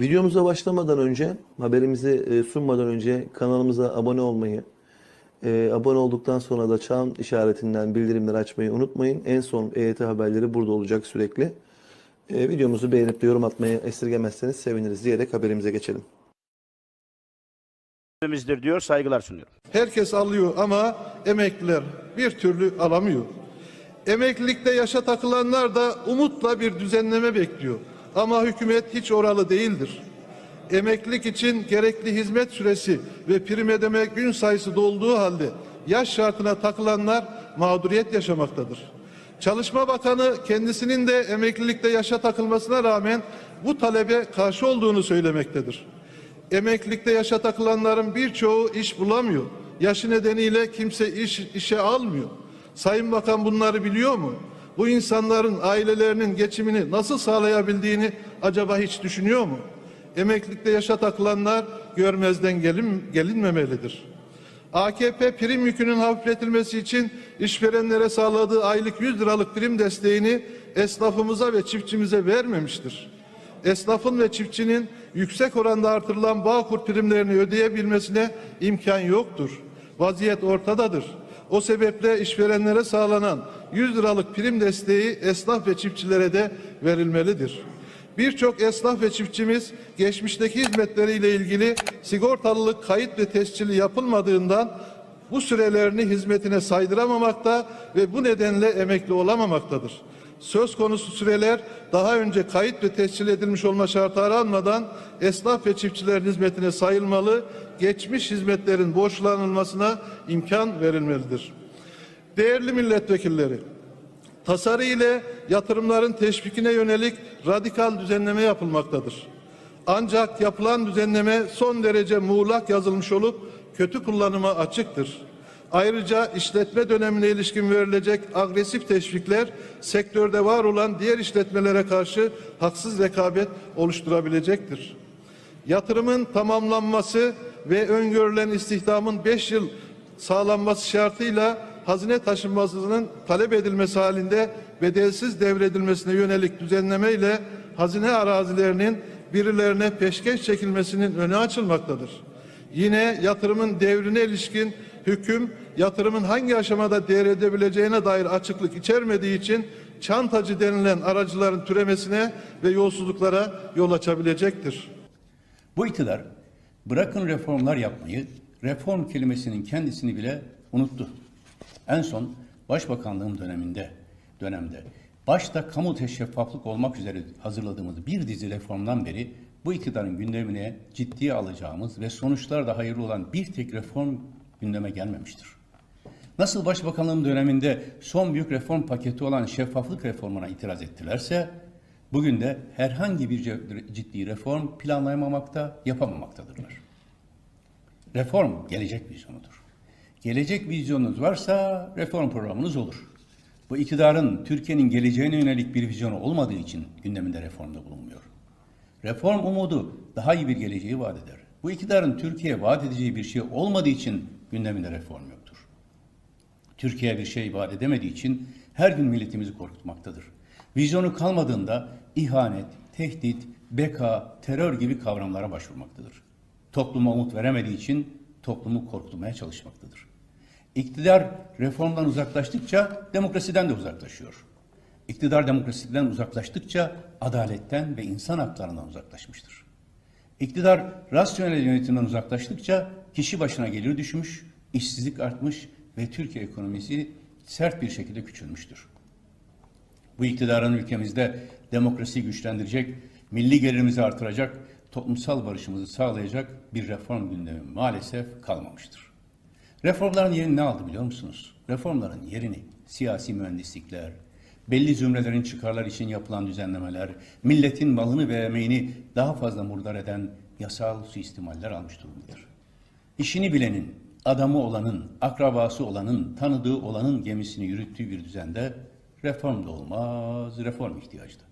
Videomuza başlamadan önce, haberimizi e, sunmadan önce kanalımıza abone olmayı, e, abone olduktan sonra da çan işaretinden bildirimleri açmayı unutmayın. En son EYT haberleri burada olacak sürekli. E, videomuzu beğenip de yorum atmayı esirgemezseniz seviniriz diyerek haberimize geçelim. Diyor saygılar sunuyorum. Herkes alıyor ama emekliler bir türlü alamıyor. Emeklilikte yaşa takılanlar da umutla bir düzenleme bekliyor. Ama hükümet hiç oralı değildir. Emeklilik için gerekli hizmet süresi ve prim ödeme gün sayısı dolduğu halde yaş şartına takılanlar mağduriyet yaşamaktadır. Çalışma Bakanı kendisinin de emeklilikte yaşa takılmasına rağmen bu talebe karşı olduğunu söylemektedir. Emeklilikte yaşa takılanların birçoğu iş bulamıyor. Yaşı nedeniyle kimse iş işe almıyor. Sayın Bakan bunları biliyor mu? Bu insanların ailelerinin geçimini nasıl sağlayabildiğini acaba hiç düşünüyor mu? Emeklilikte yaşa takılanlar görmezden gelin, gelinmemelidir. AKP prim yükünün hafifletilmesi için işverenlere sağladığı aylık 100 liralık prim desteğini esnafımıza ve çiftçimize vermemiştir esnafın ve çiftçinin yüksek oranda artırılan Bağkur primlerini ödeyebilmesine imkan yoktur. Vaziyet ortadadır. O sebeple işverenlere sağlanan 100 liralık prim desteği esnaf ve çiftçilere de verilmelidir. Birçok esnaf ve çiftçimiz geçmişteki hizmetleriyle ilgili sigortalılık kayıt ve tescili yapılmadığından bu sürelerini hizmetine saydıramamakta ve bu nedenle emekli olamamaktadır. Söz konusu süreler daha önce kayıt ve tescil edilmiş olma şartı aranmadan esnaf ve çiftçilerin hizmetine sayılmalı, geçmiş hizmetlerin borçlanılmasına imkan verilmelidir. Değerli milletvekilleri, tasarı ile yatırımların teşvikine yönelik radikal düzenleme yapılmaktadır. Ancak yapılan düzenleme son derece muğlak yazılmış olup kötü kullanıma açıktır. Ayrıca işletme dönemine ilişkin verilecek agresif teşvikler sektörde var olan diğer işletmelere karşı haksız rekabet oluşturabilecektir. Yatırımın tamamlanması ve öngörülen istihdamın 5 yıl sağlanması şartıyla hazine taşınmazlığının talep edilmesi halinde bedelsiz devredilmesine yönelik düzenleme ile hazine arazilerinin birilerine peşkeş çekilmesinin önü açılmaktadır. Yine yatırımın devrine ilişkin hüküm yatırımın hangi aşamada devredebileceğine dair açıklık içermediği için çantacı denilen aracıların türemesine ve yolsuzluklara yol açabilecektir. Bu iktidar bırakın reformlar yapmayı, reform kelimesinin kendisini bile unuttu. En son Başbakanlığım döneminde, dönemde başta kamu teşeffaflık olmak üzere hazırladığımız bir dizi reformdan beri bu iktidarın gündemine ciddiye alacağımız ve sonuçlar da hayırlı olan bir tek reform gündeme gelmemiştir. Nasıl Başbakanlığım döneminde son büyük reform paketi olan şeffaflık reformuna itiraz ettilerse, bugün de herhangi bir ciddi reform planlayamamakta, yapamamaktadırlar. Reform gelecek vizyonudur. Gelecek vizyonunuz varsa reform programınız olur. Bu iktidarın Türkiye'nin geleceğine yönelik bir vizyonu olmadığı için gündeminde reformda bulunmuyor. Reform umudu daha iyi bir geleceği vaat eder. Bu iktidarın Türkiye vaat edeceği bir şey olmadığı için gündeminde reform yoktur. Türkiye bir şey vaat edemediği için her gün milletimizi korkutmaktadır. Vizyonu kalmadığında ihanet, tehdit, beka, terör gibi kavramlara başvurmaktadır. Topluma umut veremediği için toplumu korkutmaya çalışmaktadır. İktidar reformdan uzaklaştıkça demokrasiden de uzaklaşıyor. İktidar demokrasiden uzaklaştıkça adaletten ve insan haklarından uzaklaşmıştır. İktidar rasyonel yönetimden uzaklaştıkça kişi başına gelir düşmüş, işsizlik artmış ve Türkiye ekonomisi sert bir şekilde küçülmüştür. Bu iktidarın ülkemizde demokrasiyi güçlendirecek, milli gelirimizi artıracak, toplumsal barışımızı sağlayacak bir reform gündemi maalesef kalmamıştır. Reformların yerini ne aldı biliyor musunuz? Reformların yerini siyasi mühendislikler, belli zümrelerin çıkarlar için yapılan düzenlemeler, milletin malını ve emeğini daha fazla murdar eden yasal suistimaller almış durumdadır. İşini bilenin, adamı olanın, akrabası olanın, tanıdığı olanın gemisini yürüttüğü bir düzende reform da olmaz, reform ihtiyacıdır.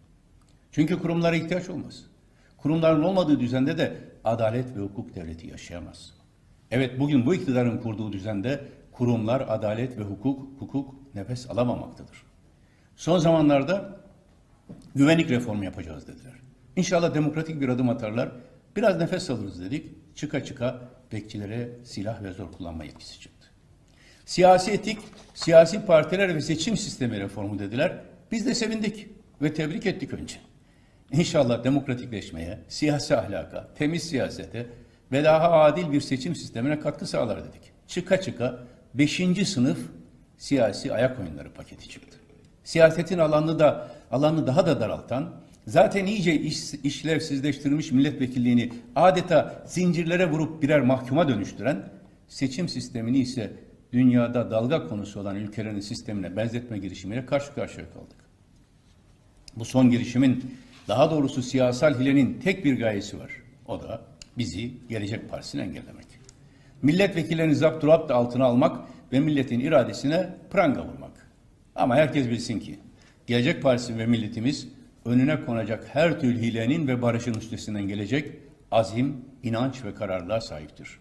Çünkü kurumlara ihtiyaç olmaz. Kurumların olmadığı düzende de adalet ve hukuk devleti yaşayamaz. Evet bugün bu iktidarın kurduğu düzende kurumlar adalet ve hukuk, hukuk nefes alamamaktadır. Son zamanlarda güvenlik reformu yapacağız dediler. İnşallah demokratik bir adım atarlar. Biraz nefes alırız dedik. Çıka çıka bekçilere silah ve zor kullanma yetkisi çıktı. Siyasi etik, siyasi partiler ve seçim sistemi reformu dediler. Biz de sevindik ve tebrik ettik önce. İnşallah demokratikleşmeye, siyasi ahlaka, temiz siyasete ve daha adil bir seçim sistemine katkı sağlar dedik. Çıka çıka 5. sınıf siyasi ayak oyunları paketi çıktı. Siyasetin alanını da alanını daha da daraltan, zaten iyice iş, işlevsizleştirilmiş milletvekilliğini adeta zincirlere vurup birer mahkuma dönüştüren, seçim sistemini ise dünyada dalga konusu olan ülkelerin sistemine benzetme girişimiyle karşı karşıya kaldık. Bu son girişimin daha doğrusu siyasal hilenin tek bir gayesi var. O da bizi Gelecek Partisi'ni engellemek. Milletvekillerini zapturapt altına almak ve milletin iradesine pranga vurmak. Ama herkes bilsin ki Gelecek Partisi ve milletimiz önüne konacak her türlü hilenin ve barışın üstesinden gelecek azim, inanç ve kararlılığa sahiptir.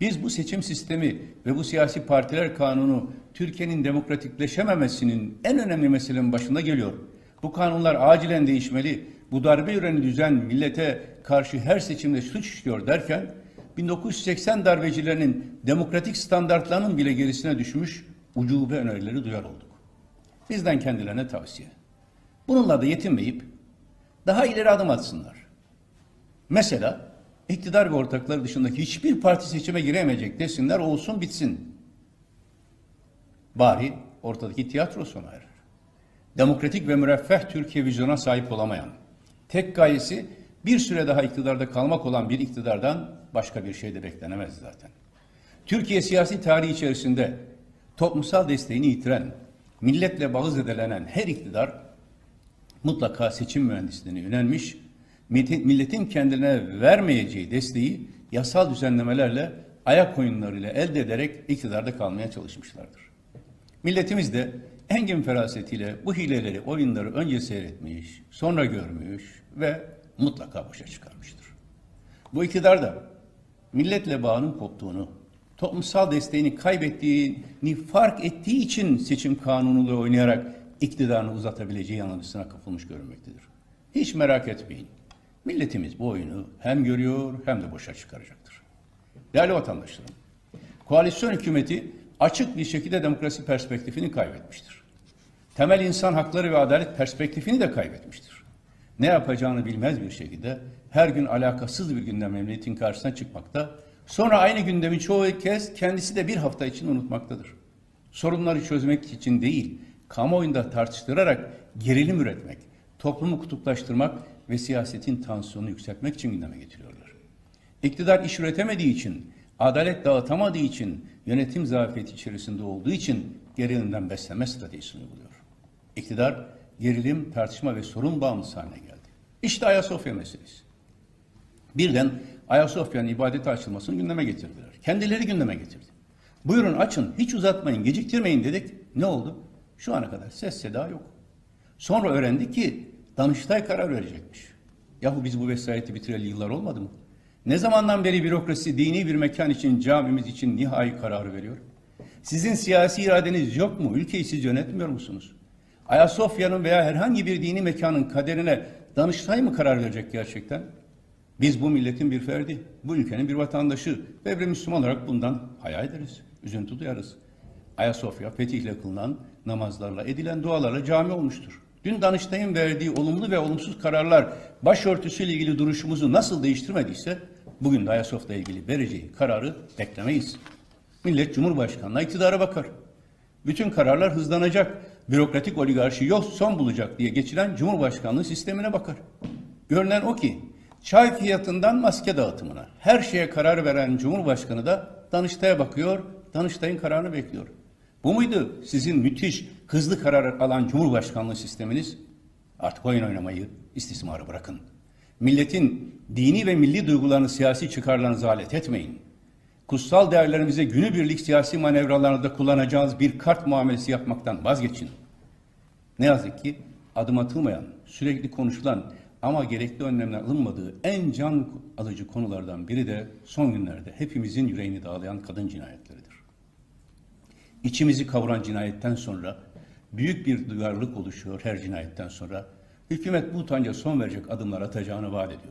Biz bu seçim sistemi ve bu siyasi partiler kanunu Türkiye'nin demokratikleşememesinin en önemli meselenin başında geliyor. Bu kanunlar acilen değişmeli. Bu darbe üreni düzen millete karşı her seçimde suç işliyor derken 1980 darbecilerinin demokratik standartlarının bile gerisine düşmüş ucube önerileri duyar olduk. Bizden kendilerine tavsiye. Bununla da yetinmeyip daha ileri adım atsınlar. Mesela iktidar ve ortakları dışındaki hiçbir parti seçime giremeyecek desinler olsun bitsin. Bari ortadaki tiyatro sona erer. Demokratik ve müreffeh Türkiye vizyona sahip olamayan, tek gayesi bir süre daha iktidarda kalmak olan bir iktidardan başka bir şey de beklenemez zaten. Türkiye siyasi tarihi içerisinde toplumsal desteğini yitiren, milletle bağız edilenen her iktidar mutlaka seçim mühendisliğine yönelmiş, milletin kendine vermeyeceği desteği yasal düzenlemelerle, ayak oyunlarıyla elde ederek iktidarda kalmaya çalışmışlardır. Milletimiz de engin ferasetiyle bu hileleri, oyunları önce seyretmiş, sonra görmüş ve mutlaka boşa çıkarmıştır. Bu iktidar da milletle bağının koptuğunu, toplumsal desteğini kaybettiğini fark ettiği için seçim kanunuyla oynayarak iktidarını uzatabileceği yanılgısına kapılmış görünmektedir. Hiç merak etmeyin. Milletimiz bu oyunu hem görüyor hem de boşa çıkaracaktır. Değerli vatandaşlarım, koalisyon hükümeti açık bir şekilde demokrasi perspektifini kaybetmiştir. Temel insan hakları ve adalet perspektifini de kaybetmiştir. Ne yapacağını bilmez bir şekilde her gün alakasız bir gündem milletin karşısına çıkmakta, sonra aynı gündemi çoğu kez kendisi de bir hafta için unutmaktadır. Sorunları çözmek için değil, kamuoyunda tartıştırarak gerilim üretmek, toplumu kutuplaştırmak ve siyasetin tansiyonunu yükseltmek için gündeme getiriyorlar. İktidar iş üretemediği için, adalet dağıtamadığı için, yönetim zafiyeti içerisinde olduğu için gerilimden beslenme stratejisini buluyor. İktidar gerilim, tartışma ve sorun bağımlısı haline geldi. İşte Ayasofya meselesi. Birden Ayasofya'nın ibadete açılmasını gündeme getirdiler. Kendileri gündeme getirdi. Buyurun açın, hiç uzatmayın, geciktirmeyin dedik. Ne oldu? Şu ana kadar ses seda yok. Sonra öğrendik ki Danıştay karar verecekmiş. Yahu biz bu vesayeti bitireli yıllar olmadı mı? Ne zamandan beri bürokrasi dini bir mekan için, camimiz için nihai kararı veriyor? Sizin siyasi iradeniz yok mu? Ülkeyi siz yönetmiyor musunuz? Ayasofya'nın veya herhangi bir dini mekanın kaderine Danıştay mı karar verecek gerçekten? Biz bu milletin bir ferdi, bu ülkenin bir vatandaşı ve bir Müslüman olarak bundan hayal ederiz, üzüntü duyarız. Ayasofya fetihle kılınan namazlarla edilen dualarla cami olmuştur. Dün Danıştay'ın verdiği olumlu ve olumsuz kararlar başörtüsüyle ilgili duruşumuzu nasıl değiştirmediyse bugün de Ayasofya ile ilgili vereceği kararı beklemeyiz. Millet Cumhurbaşkanı'na iktidara bakar. Bütün kararlar hızlanacak, bürokratik oligarşi yok son bulacak diye geçilen Cumhurbaşkanlığı sistemine bakar. Görünen o ki çay fiyatından maske dağıtımına her şeye karar veren Cumhurbaşkanı da Danıştay'a bakıyor, Danıştay'ın kararını bekliyor. Bu muydu sizin müthiş, hızlı karar alan Cumhurbaşkanlığı sisteminiz? Artık oyun oynamayı, istismarı bırakın. Milletin dini ve milli duygularını siyasi çıkarlarınıza alet etmeyin. Kutsal değerlerimize günübirlik siyasi manevralarda kullanacağınız bir kart muamelesi yapmaktan vazgeçin. Ne yazık ki adım atılmayan, sürekli konuşulan ama gerekli önlemler alınmadığı en can alıcı konulardan biri de son günlerde hepimizin yüreğini dağlayan kadın cinayetleridir. İçimizi kavuran cinayetten sonra büyük bir duyarlılık oluşuyor her cinayetten sonra. Hükümet bu utanca son verecek adımlar atacağını vaat ediyor.